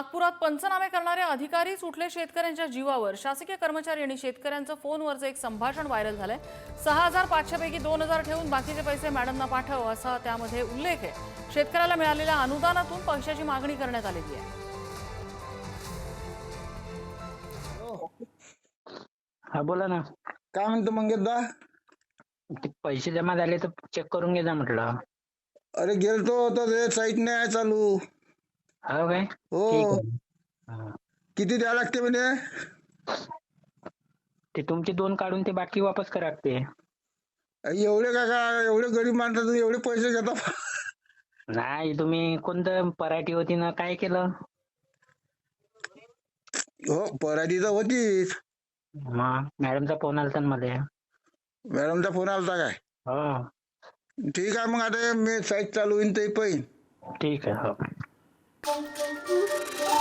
नागपुरात पंचनामे करणारे अधिकारी सुटले शेतकऱ्यांच्या जीवावर. शासकीय कर्मचारी आणि शेतकऱ्यांचं फोनवरचं एक संभाषण व्हायरल झालंय. सहा हजार पाचशे पैकी दोन हजार ठेवून बाकीचे पैसे मॅडमना पाठव असा त्यामध्ये उल्लेख आहे. शेतकऱ्याला मिळालेल्या अनुदानातून पैशाची मागणी करण्यात आलेली आहे. हा बोला ना. काय म्हणतो मंगेशदा? पैसे जमा झाले तर चेक करून घे जा म्हटलं. अरे गेलतो तर ते साईट नाही आहे चालू. हो काय हो ठीक आहे. हा. किती द्यावं लागते म्हणे? ते तुमचे दोन काढून ते बाकी वापस करा लागते. एवढे काय काय एवढे गरीब माणसातून एवढे पैसे घेता? नाही तुम्ही कोणतं पराठी होती ना काय केलं? हो पराठी तर होतीच मग मॅडमचा फोन आलता ना मला. मॅडमचा फोन आलता काय? हो. ठीक आहे मग आता मी साईट चालू होईन ते पहिन. ठीक आहे हो. Thank you.